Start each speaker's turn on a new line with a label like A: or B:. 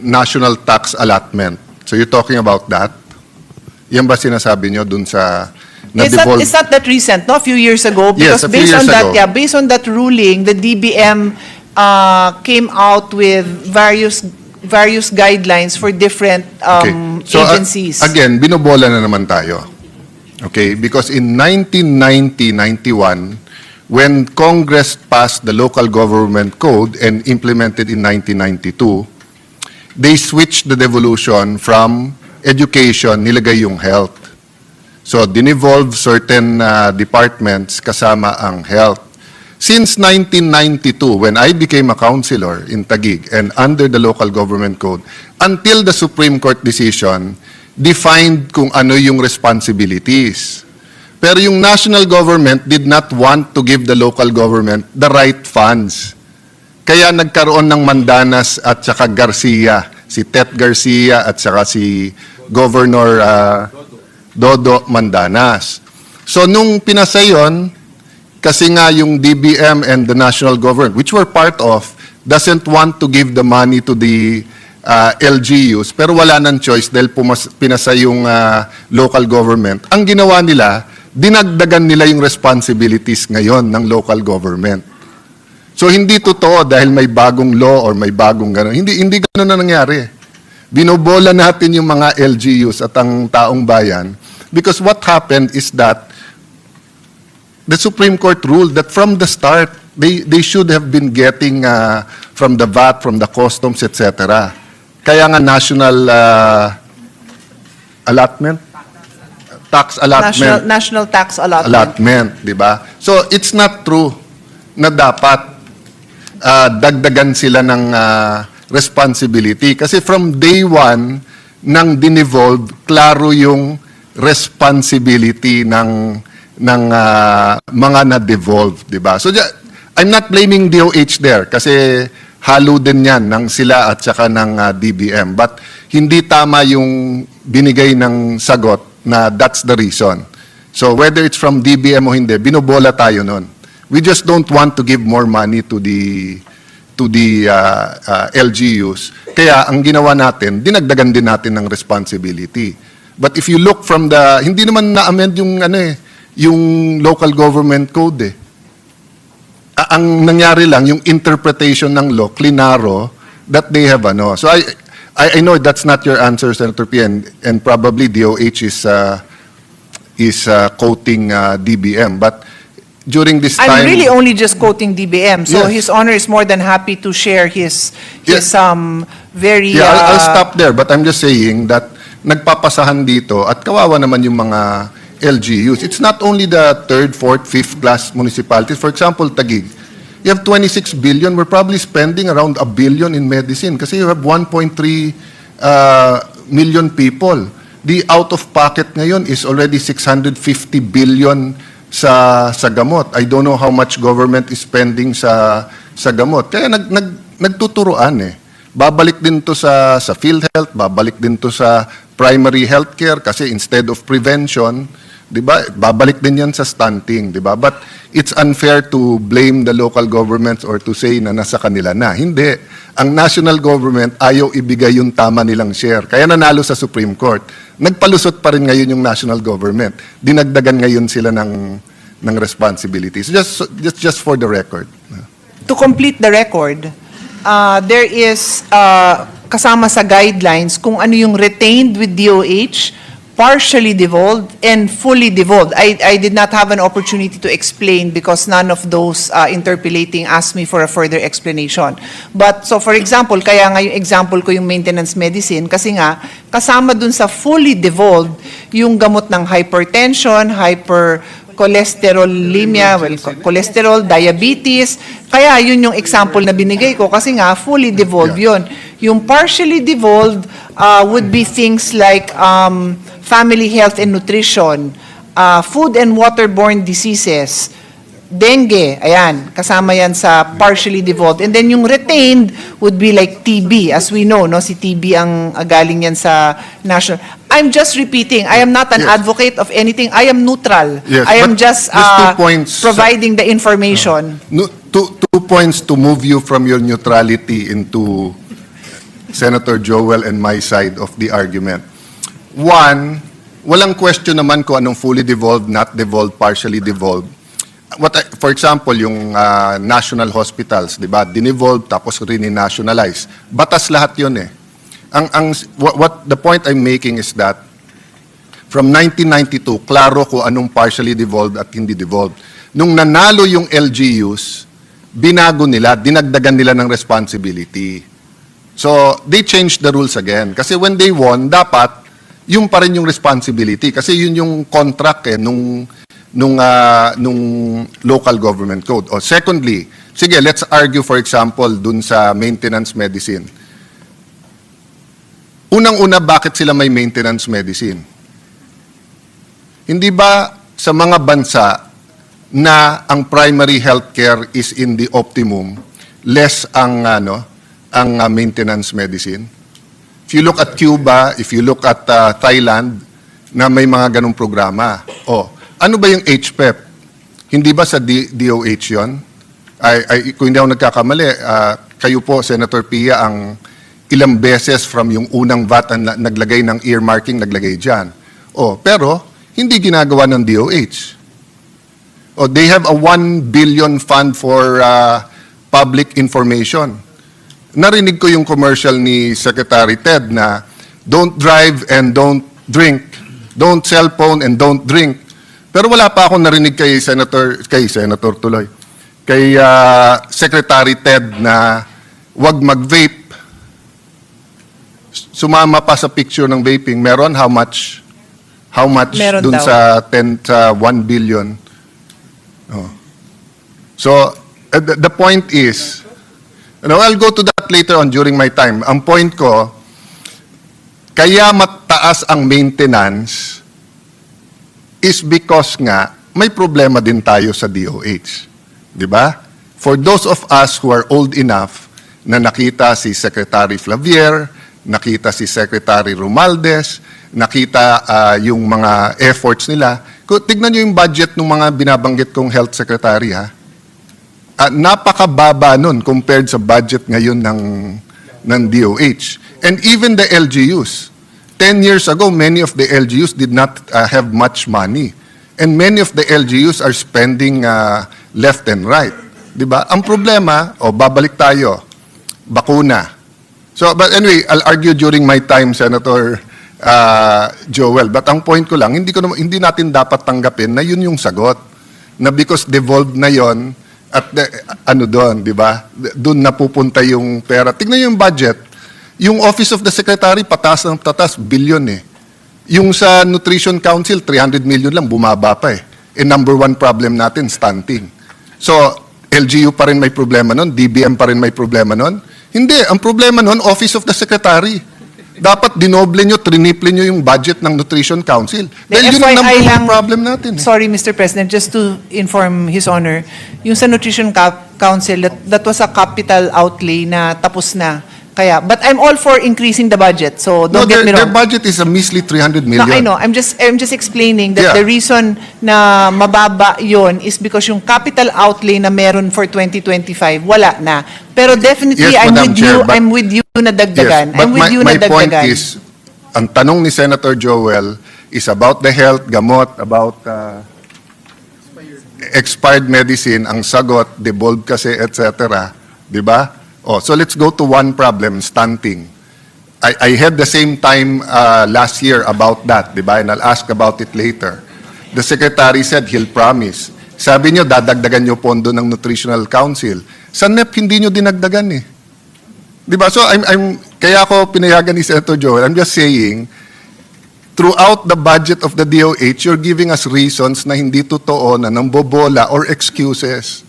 A: national tax allotment. So you're talking about that? Yan ba sinasabi nyo dun sa
B: It's not,
A: na-devolve?
B: it's not that recent, no? A few years ago.
A: Yes,
B: Because
A: a few
B: based on
A: years
B: that,
A: ago.
B: yeah, based on that ruling, the DBM uh, came out with various various guidelines for different
A: Okay.
B: um,
A: So, uh,
B: agencies.
A: again, binobola na naman tayo. Okay? Because in 1990-91, when Congress passed the local government code and implemented in 1992, they switched the devolution from education, nilagay yung health. So, dinevolve certain uh, departments kasama ang health. Since 1992, when I became a councilor in Taguig and under the local government code, until the Supreme Court decision defined kung ano yung responsibilities. Pero yung national government did not want to give the local government the right funds. Kaya nagkaroon ng Mandanas at saka Garcia, si Tet Garcia at saka si Governor ah, Dodo Mandanas. So nung pinasa yun, kasi nga yung DBM and the national government, which we're part of, doesn't want to give the money to the uh, LGUs, pero wala nang choice dahil pumas, pinasa yung uh, local government. Ang ginawa nila, dinagdagan nila yung responsibilities ngayon ng local government. So hindi totoo dahil may bagong law or may bagong gano'n. Hindi, hindi gano'n na nangyari. Binobola natin yung mga LGUs at ang taong bayan because what happened is that the Supreme Court ruled that from the start, they, they should have been getting uh, from the VAT, from the customs, etc. Kaya nga national uh, allotment, tax
B: national,
A: allotment,
B: national tax allotment.
A: allotment, di ba? So it's not true na dapat uh, dagdagan sila ng uh, responsibility. Kasi from day one, nang dinevolve, klaro yung responsibility ng ng uh, mga na-devolve, di ba? So I'm not blaming DOH there kasi halo din yan ng sila at saka ng uh, DBM. But hindi tama yung binigay ng sagot na that's the reason. So whether it's from DBM o hindi, binobola tayo nun. We just don't want to give more money to the to the uh, uh, LGUs. Kaya ang ginawa natin, dinagdagan din natin ng responsibility. But if you look from the hindi naman na-amend yung ano eh, yung local government code eh. A- ang nangyari lang yung interpretation ng law klinaro that they have ano. So I I, I know that's not your answer Senator P and, and probably DOH is uh, is uh, quoting uh, DBM but during this time
B: I'm really only just quoting DBM, so
A: Yes.
B: His Honor is more than happy to share his, his
A: Yes.
B: um, very...
A: Yeah, I'll, I'll
B: uh,
A: stop there, but I'm just saying that nagpapasahan dito at kawawa naman yung mga LGUs. It's not only the third, fourth, fifth class municipalities. For example, Taguig. You have 26 billion. We're probably spending around a billion in medicine kasi you have 1.3 uh, million people. The out-of-pocket ngayon is already 650 billion sa sa gamot. I don't know how much government is spending sa sa gamot. Kaya nag, nag nagtuturoan eh. Babalik din to sa sa PhilHealth, babalik din to sa primary healthcare kasi instead of prevention, 'di ba? Babalik din 'yan sa stunting, 'di ba? But it's unfair to blame the local governments or to say na nasa kanila na. Hindi. Ang national government ayaw ibigay yung tama nilang share. Kaya nanalo sa Supreme Court. Nagpalusot pa rin ngayon yung national government. Dinagdagan ngayon sila ng ng responsibilities. Just just just for the record.
B: to complete the record, uh, there is uh, kasama sa guidelines kung ano yung retained with DOH, partially devolved, and fully devolved. I, I did not have an opportunity to explain because none of those uh, interpolating asked me for a further explanation. But, so for example, kaya nga yung example ko yung maintenance medicine kasi nga, kasama dun sa fully devolved, yung gamot ng hypertension, hyper cholesterol-limia, well, cho- cholesterol, diabetes. Kaya yun yung example na binigay ko kasi nga fully devolved yun. Yung partially devolved uh, would be things like um, family health and nutrition, uh, food and waterborne diseases, dengue, ayan, kasama yan sa partially devolved. And then yung retained would be like TB, as we know, no, si TB ang uh, galing yan sa national. I'm just repeating, I am not an
A: Yes.
B: advocate of anything. I am neutral.
A: Yes,
B: I am just uh,
A: points-
B: providing the information.
A: No, two, two points to move you from your neutrality into Senator Joel and my side of the argument. One, walang question naman kung anong fully devolved, not devolved, partially devolved. What I- for example, yung ah, national hospitals, 'di ba? Dinevolve tapos rini-nationalize. Batas lahat 'yon eh. Ang ang what, what the point I'm making is that from 1992, klaro kung anong partially devolved at hindi devolved. Nung nanalo yung LGUs, binago nila, dinagdagan nila ng responsibility. So, they changed the rules again. Kasi when they won, dapat yung pa rin yung responsibility. Kasi yun yung contract eh, nung, nung, ah, nung local government code. O secondly, sige, let's argue for example dun sa maintenance medicine. Unang-una, bakit sila may maintenance medicine? Hindi ba sa mga bansa na ang primary healthcare is in the optimum, less ang ano, ang uh, maintenance medicine? If you look at Cuba, if you look at uh, Thailand, na may mga ganong programa. Oh, ano ba yung HPEP? Hindi ba sa D- DOH yon? Ay, ay, kung hindi ako nagkakamali, ah, kayo po, Senator Pia, ang ilang beses from yung unang VAT na- naglagay ng earmarking, naglagay dyan. Oh, pero hindi ginagawa ng DOH. Oh, they have a 1 billion fund for uh, public information. Narinig ko yung commercial ni Secretary Ted na don't drive and don't drink, don't cellphone and don't drink. Pero wala pa akong narinig kay Senator kay Senator tuloy. Kay uh, Secretary Ted na wag mag-vape. Sumama pa sa picture ng vaping. Meron how much? How much
B: Meron
A: dun
B: daw.
A: sa 10 sa 1 billion? Oh. So, uh, the, the point is, know, I'll go to that later on during my time. Ang point ko, kaya mataas ang maintenance is because nga may problema din tayo sa DOH. Di ba? For those of us who are old enough na nakita si Secretary Flavier, nakita si Secretary Romaldes, nakita ah, yung mga efforts nila, Kung- tignan nyo yung budget ng mga binabanggit kong health secretary ha. Ah, napakababa nun compared sa budget ngayon ng, ng DOH. And even the LGUs. 10 years ago, many of the LGUs did not ah, have much money. And many of the LGUs are spending ah, left and right. Di ba? Ang problema, o babalik tayo, bakuna. So, but anyway, I'll argue during my time, Senator ah, Joel. But ang point ko lang, hindi, ko hindi natin dapat tanggapin na yun yung sagot. Na because devolved na yon at the- ano doon, di ba? Doon napupunta yung pera. Tignan yung budget. Yung Office of the Secretary, patas ng tatas, billion eh. Yung sa Nutrition Council, 300 million lang, bumaba pa eh. Eh, number one problem natin, stunting. So, LGU pa rin may problema nun, DBM pa rin may problema nun. Hindi, ang problema nun, Office of the Secretary. Dapat dinoble nyo, triniple nyo yung budget ng Nutrition Council. Dahil yun ang number one
B: lang-
A: problem natin. eh.
B: Sorry, Mr. President, just to inform His Honor, yung sa Nutrition Council, that, that was a capital outlay na tapos na. Kaya, but I'm all for increasing the budget, so
A: No,
B: don't get
A: their,
B: me
A: their
B: wrong.
A: budget is a measly 300
B: No,
A: million.
B: I know. I'm just I'm just explaining that
A: Yeah.
B: the reason na mababa 'yon is because yung capital outlay na meron for 2025 wala na. Pero definitely
A: Yes,
B: I'm
A: Madam
B: with
A: Chair,
B: you.
A: but-
B: I'm with you na dagdagan.
A: but
B: I'm with
A: my,
B: you na
A: my point
B: dagdagan.
A: is, ang tanong ni Senator Joel is about the health, gamot, about uh, expired medicine, ang sagot, devolved kasi, etc. Di ba? Oh, so let's go to one problem, stunting. I, I had the same time uh, last year about that, di ba? And I'll ask about it later. The Secretary said he'll promise. Sabi niyo, dadagdagan niyo pondo ng Nutritional Council. Sa NEP, hindi niyo dinagdagan eh. Di ba? So I'm I'm kaya ako pinayagan ni Senator Joel. I'm just saying throughout the budget of the DOH, you're giving us reasons na hindi totoo na nambobola or excuses.